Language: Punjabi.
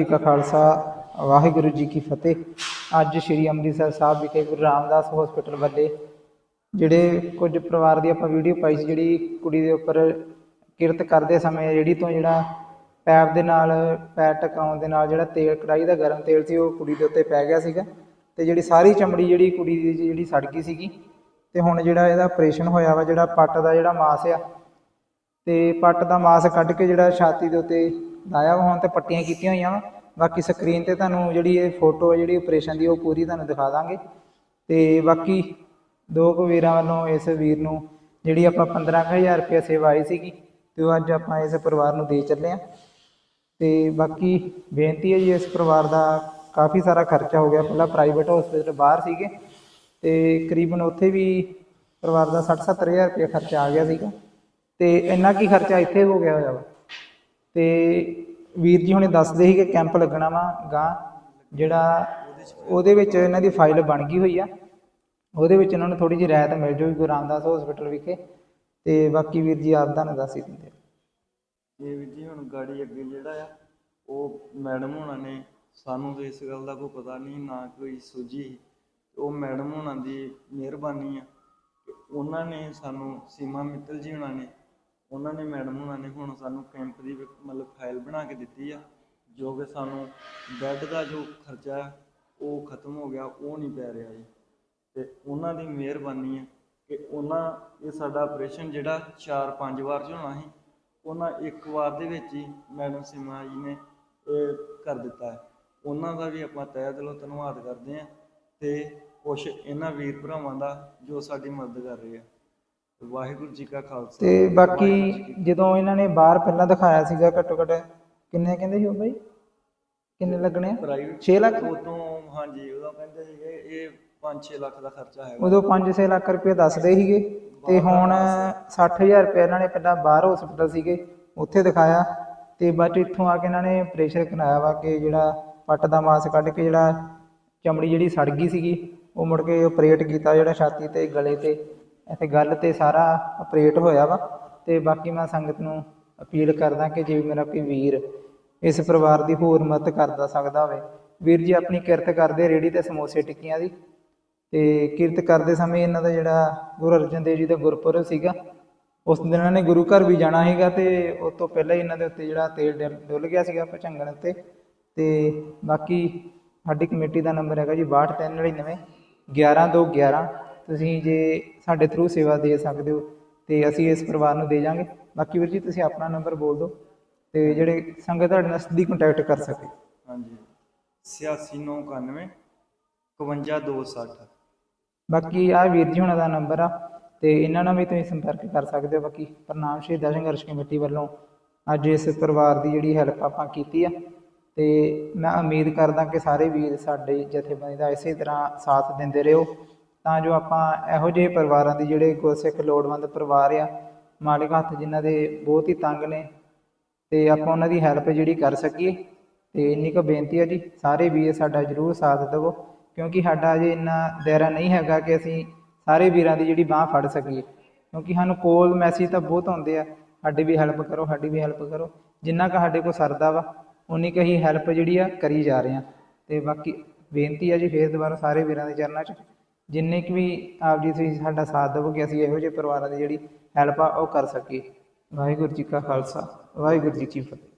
ਜੀ ਕਾ ਖਾਲਸਾ, ਵਾਹਿਗੁਰੂ ਜੀ ਕੀ ਫਤਿਹ। ਅੱਜ ਸ਼੍ਰੀ ਅੰਮ੍ਰਿਤਸਰ ਸਾਹਿਬ ਵਿਖੇ ਗੁਰੂ ਰਾਮਦਾਸ ਹਸਪੀਟਲ ਵੱਲੇ, ਜਿਹੜੇ ਕੁਝ ਪਰਿਵਾਰ ਦੀ ਆਪਾਂ ਵੀਡੀਓ ਪਾਈ ਸੀ, ਜਿਹੜੀ ਕੁੜੀ ਦੇ ਉੱਪਰ ਕਿਰਤ ਕਰਦੇ ਸਮੇਂ ਜਿਹੜੀ ਤੋਂ ਜਿਹੜਾ ਪੈਪ ਦੇ ਨਾਲ, ਪੈਰ ਟਕਾਉਣ ਦੇ ਨਾਲ ਜਿਹੜਾ ਤੇਲ ਕੜਾਈ ਦਾ ਗਰਮ ਤੇਲ ਸੀ, ਉਹ ਕੁੜੀ ਦੇ ਉੱਤੇ ਪੈ ਗਿਆ ਸੀਗਾ। ਤੇ ਜਿਹੜੀ ਸਾਰੀ ਚਮੜੀ ਜਿਹੜੀ ਕੁੜੀ ਦੀ ਜਿਹੜੀ ਸੜ ਗਈ ਸੀਗੀ, ਤੇ ਹੁਣ ਜਿਹੜਾ ਇਹਦਾ ਆਪਰੇਸ਼ਨ ਹੋਇਆ ਵਾ, ਜਿਹੜਾ ਪੱਟ ਦਾ ਜਿਹੜਾ ਮਾਸ ਆ ਤੇ ਪੱਟ ਦਾ ਮਾਸ ਕੱਢ ਕੇ ਜਿਹੜਾ ਛਾਤੀ ਦੇ ਉੱਤੇ ਲਾਇਆ ਵਾ ਹੁਣ ਤੇ ਪੱਟੀਆਂ ਕੀਤੀਆਂ ਹੋਈਆਂ ਵਾ। ਬਾਕੀ ਸਕਰੀਨ ਤੇ ਤੁਹਾਨੂੰ ਜਿਹੜੀ ਇਹ ਫੋਟੋ ਹੈ ਜਿਹੜੀ ਆਪਰੇਸ਼ਨ ਦੀ, ਉਹ ਪੂਰੀ ਤੁਹਾਨੂੰ ਦਿਖਾ ਦਾਂਗੇ। ਤੇ ਬਾਕੀ ਦੋ ਕੁ ਵੀਰਾਂ ਵੱਲੋਂ ਇਸ ਵੀਰ ਨੂੰ ਜਿਹੜੀ ਆਪਾਂ 15000 ਰੁਪਏ ਸੇਵਾ ਆਈ ਸੀਗੀ, ਤੇ ਉਹ ਅੱਜ ਆਪਾਂ ਇਸ ਪਰਿਵਾਰ ਨੂੰ ਦੇ ਚੱਲੇ ਆ। ਤੇ ਬਾਕੀ ਬੇਨਤੀ ਹੈ ਜੀ, ਇਸ ਪਰਿਵਾਰ ਦਾ ਕਾਫੀ ਸਾਰਾ ਖਰਚਾ ਹੋ ਗਿਆ। ਪਹਿਲਾਂ ਪ੍ਰਾਈਵੇਟ ਹਸਪੀਟਲ ਬਾਹਰ ਸੀਗੇ, ਤੇ ਕਰੀਬਨ ਉੱਥੇ ਵੀ ਪਰਿਵਾਰ ਦਾ 60 70000 ਰੁਪਏ ਖਰਚਾ ਆ ਗਿਆ ਸੀਗਾ। ਤੇ ਇੰਨਾ ਕੀ ਖਰਚਾ ਇੱਥੇ ਹੋ ਗਿਆ ਹੋਇਆ ਵਾ। ਤੇ ਵੀਰ ਜੀ ਹੁਣੇ ਦੱਸਦੇ ਸੀ ਕਿ ਕੈਂਪ ਲੱਗਣਾ ਵਾ ਗਾਂ, ਜਿਹੜਾ ਉਹਦੇ ਵਿੱਚ ਇਹਨਾਂ ਦੀ ਫਾਈਲ ਬਣ ਗਈ ਹੋਈ ਆ। ਉਹਦੇ ਵਿੱਚ ਇਹਨਾਂ ਨੂੰ ਥੋੜੀ ਜਿਹੀ ਰਾਇਤ ਮਿਲ ਜੂਗੀ ਗੁਰੂ ਰਾਮਦਾਸ ਹਸਪੀਟਲ ਵਿਖੇ। ਤੇ ਬਾਕੀ ਵੀਰ ਜੀ ਆਪ ਤੁਹਾਨੂੰ ਦੱਸ ਹੀ ਦਿੰਦੇ ਇਹ ਵੀਰ ਜੀ ਹੁਣ ਗਾੜੀ ਅੱਗੇ ਜਿਹੜਾ ਆ, ਉਹ ਮੈਡਮ ਹੋਣਾ ਨੇ, ਸਾਨੂੰ ਤਾਂ ਇਸ ਗੱਲ ਦਾ ਕੋਈ ਪਤਾ ਨਹੀਂ, ਨਾ ਕੋਈ ਸੂਝੀ। ਸੀ। ਉਹ ਮੈਡਮ ਹੋਣਾ ਦੀ ਮਿਹਰਬਾਨੀ ਆ। ਕਿ ਉਹਨਾਂ ਨੇ ਸਾਨੂੰ ਸੀਮਾ ਮਿੱਤਲ ਜੀ ਹੋਣਾ ਨੇ ਉਹਨਾਂ ਨੇ ਮੈਡਮ ਉਹਨਾਂ ਨੇ ਹੁਣ ਸਾਨੂੰ ਕੈਂਪ ਦੀ ਮਤਲਬ ਫਾਈਲ ਬਣਾ ਕੇ ਦਿੱਤੀ ਆ ਜੋ ਕਿ ਸਾਨੂੰ ਬੈੱਡ ਦਾ ਜੋ ਖਰਚਾ ਹੈ, ਉਹ ਖਤਮ ਹੋ ਗਿਆ ਉਹ ਨਹੀਂ ਪੈ ਰਿਹਾ ਜੀ। ਤੇ ਉਹਨਾਂ ਦੀ ਮਿਹਰਬਾਨੀ ਹੈ ਕਿ ਉਹਨਾਂ ਇਹ ਸਾਡਾ ਆਪਰੇਸ਼ਨ ਜਿਹੜਾ 4-5 ਵਾਰ 'ਚ ਹੋਣਾ ਸੀ ਉਹਨਾਂ ਇੱਕ ਵਾਰ ਦੇ ਵਿੱਚ ਹੀ ਮੈਡਮ ਸਿਮਾ ਜੀ ਨੇ ਇਹ ਕਰ ਦਿੱਤਾ ਹੈ। ਉਹਨਾਂ ਦਾ ਵੀ ਆਪਾਂ ਤਹਿ ਦਿਲੋਂ ਧੰਨਵਾਦ ਕਰਦੇ ਹਾਂ ਤੇ ਕੁਛ ਇਹਨਾਂ ਵੀਰ ਭਰਾਵਾਂ ਦਾ ਜੋ ਸਾਡੀ ਮਦਦ ਕਰ ਰਹੇ ਆ। ਵਾਹਿਗੁਰੂ ਜੀ ਕਾ ਖਾਲਸਾ। ਤੇ ਬਾਕੀ ਜਦੋਂ ਇਹਨਾਂ ਨੇ ਬਾਹਰ ਪਹਿਲਾਂ ਦਿਖਾਇਆ ਸੀਗਾ ਘੱਟੋ ਘੱਟ ਕਿੰਨੇ ਕਹਿੰਦੇ ਸੀ ਉਹ ਬਾਈ? ਕਿੰਨੇ ਲੱਗਣੇ ਆ? ਪ੍ਰਾਈਵੇਟ 6 ਲੱਖ? ਉਦੋਂ ਹਾਂਜੀ ਉਦੋਂ ਕਹਿੰਦੇ ਸੀਗੇ ਇਹ 5-6 ਲੱਖ ਦਾ ਖਰਚਾ ਹੈਗਾ। ਉਦੋਂ 5-6 ਲੱਖ ਰੁਪਏ ਦੱਸਦੇ ਸੀਗੇ ਤੇ ਹੁਣ 60000 ਰੁਪਏ ਇਹਨਾਂ ਨੇ ਪਹਿਲਾਂ ਬਾਹਰ ਹਸਪੀਟਲ ਸੀਗੇ ਉੱਥੇ ਦਿਖਾਇਆ। ਤੇ ਬਾਅਦ ਇੱਥੋਂ ਆ ਕੇ ਇਹਨਾਂ ਨੇ ਪ੍ਰੈਸ਼ਰ ਕਰਾਇਆ ਵਾ ਕਿ ਜਿਹੜਾ ਪੱਟ ਦਾ ਮਾਸ ਕੱਢ ਕੇ ਜਿਹੜਾ ਚਮੜੀ ਜਿਹੜੀ ਸੜ ਗਈ ਸੀਗੀ ਉਹ ਮੁੜ ਕੇ ਆਪਰੇਟ ਕੀਤਾ ਜਿਹੜਾ ਛਾਤੀ ਤੇ ਗਲੇ ਤੇ। ਇੱਥੇ ਗੱਲ ਤੇ ਸਾਰਾ ਆਪਰੇਟ ਹੋਇਆ ਵਾ ਤੇ ਬਾਕੀ ਮੈਂ ਸੰਗਤ ਨੂੰ ਅਪੀਲ ਕਰਦਾ ਕਿ ਜੇ ਮੇਰਾ ਕੋਈ ਵੀਰ ਇਸ ਪਰਿਵਾਰ ਦੀ ਹੋਰ ਮਦਦ ਕਰਦਾ ਸਕਦਾ ਹੋਵੇ, ਵੀਰ ਜੀ ਆਪਣੀ ਕਿਰਤ ਕਰਦੇ ਰੇੜੀ ਤੇ ਸਮੋਸੇ ਟਿੱਕੀਆਂ ਦੀ ਤੇ ਕਿਰਤ ਕਰਦੇ ਸਮੇਂ ਇਹਨਾਂ ਦਾ ਜਿਹੜਾ ਗੁਰੂ ਅਰਜਨ ਦੇਵ ਜੀ ਦਾ ਗੁਰਪੁਰਬ ਸੀਗਾ, ਉਸ ਦਿਨ ਇਹਨਾਂ ਨੇ ਗੁਰੂ ਘਰ ਵੀ ਜਾਣਾ ਸੀਗਾ ਤੇ ਉਸ ਤੋਂ ਪਹਿਲਾਂ ਹੀ ਇਹਨਾਂ ਦੇ ਉੱਤੇ ਜਿਹੜਾ ਤੇਲ ਡਿਲ- ਡੁੱਲ ਗਿਆ ਸੀਗਾ ਭਚੰਗਣ ਉੱਤੇ ਤੇ ਬਾਕੀ ਸਾਡੀ ਕਮੇਟੀ ਦਾ ਨੰਬਰ ਹੈਗਾ ਜੀ 6299 11211 ਤੁਸੀਂ ਜੇ ਸਾਡੇ ਥਰੂ ਸੇਵਾ ਦੇ ਸਕਦੇ ਹੋ ਤੇ ਅਸੀਂ ਇਸ ਪਰਿਵਾਰ ਨੂੰ ਦੇ ਜਾਾਂਗੇ ਬਾਕੀ ਵੀਰ ਜੀ ਤੁਸੀਂ ਆਪਣਾ ਨੰਬਰ ਬੋਲ ਦਿਓ ਤੇ ਜਿਹੜੇ ਸੰਗਤ ਤੁਹਾਡੇ ਨਾਲ ਸਿੱਧੀ ਕੰਟੈਕਟ ਕਰ ਸਕੇ। ਹਾਂਜੀ। 8691 51260 ਬਾਕੀ ਆ ਵੀਰ ਜੀ ਹੁਣਾਂ ਦਾ ਨੰਬਰ ਆ ਤੇ ਇਹਨਾਂ ਨਾਲ ਵੀ ਤੁਸੀਂ ਸੰਪਰਕ ਕਰ ਸਕਦੇ ਹੋ। ਬਾਕੀ ਪ੍ਰਣਾਮ ਸ਼ਹੀਦਾਂ ਸੰਘਰਸ਼ ਕਮੇਟੀ ਵੱਲੋਂ ਅੱਜ ਇਸ ਪਰਿਵਾਰ ਦੀ ਜਿਹੜੀ ਹੈਲਪ ਆਪਾਂ ਕੀਤੀ ਆ। ਤੇ ਮੈਂ ਉਮੀਦ ਕਰਦਾ ਕਿ ਸਾਰੇ ਵੀਰ ਸਾਡੇ ਜਥੇਬੰਦੀ ਦਾ ਇਸੇ ਤਰ੍ਹਾਂ ਸਾਥ ਦਿੰਦੇ ਰਹੋ। ਤਾਂ ਜੋ ਆਪਾਂ ਇਹੋ ਜਿਹੇ ਪਰਿਵਾਰਾਂ ਦੀ ਜਿਹੜੇ ਗੁਰਸਿੱਖ ਲੋੜਵੰਦ ਪਰਿਵਾਰ ਆ, ਮਾਲਕ ਹੱਥ ਜਿਨ੍ਹਾਂ ਦੇ ਬਹੁਤ ਹੀ ਤੰਗ ਨੇ, ਤੇ ਆਪਾਂ ਉਹਨਾਂ ਦੀ ਹੈਲਪ ਜਿਹੜੀ ਕਰ ਸਕੀਏ। ਤੇ ਇੰਨੀ ਕੁ ਬੇਨਤੀ ਹੈ ਜੀ, ਸਾਰੇ ਵੀਰ ਸਾਡਾ ਜਰੂਰ ਸਾਥ ਦੇਵੋ, ਕਿਉਂਕਿ ਸਾਡਾ ਅਜੇ ਇੰਨਾ ਦਾਇਰਾ ਨਹੀਂ ਹੈਗਾ ਕਿ ਅਸੀਂ ਸਾਰੇ ਵੀਰਾਂ ਦੀ ਜਿਹੜੀ ਬਾਹ ਫੜ ਸਕੀਏ। ਕਿਉਂਕਿ ਸਾਨੂੰ ਕੋਲ ਮੈਸੇਜ ਤਾਂ ਬਹੁਤ ਆਉਂਦੇ ਆ, ਸਾਡੀ ਵੀ ਹੈਲਪ ਕਰੋ, ਸਾਡੀ ਵੀ ਹੈਲਪ ਕਰੋ, ਜਿੰਨਾ ਕੁ ਸਾਡੇ ਕੋਲ ਸਰਦਾ ਵਾ ਉਨੀ ਕੁ ਹੀ ਹੈਲਪ ਜਿਹੜੀ ਆ ਕਰੀ ਜਾ ਰਹੇ ਆ। ਤੇ ਬਾਕੀ ਬੇਨਤੀ ਆ ਜੀ, ਫੇਰ ਦੁਬਾਰਾ ਸਾਰੇ ਵੀਰਾਂ ਦੇ ਚਰਨਾਂ 'ਚ। ਜਿੰਨੇ ਕੁ ਵੀ ਆਪ ਜੀ ਤੁਸੀਂ ਸਾਡਾ ਸਾਥ ਦੇਵੋਗੇ, ਅਸੀਂ ਇਹੋ ਜਿਹੇ ਪਰਿਵਾਰਾਂ ਦੀ ਜਿਹੜੀ ਹੈਲਪ ਆ, ਉਹ ਕਰ ਸਕੀਏ। ਵਾਹਿਗੁਰੂ ਜੀ ਕਾ ਖਾਲਸਾ, ਵਾਹਿਗੁਰੂ ਜੀ ਕੀ ਫਤਿਹ।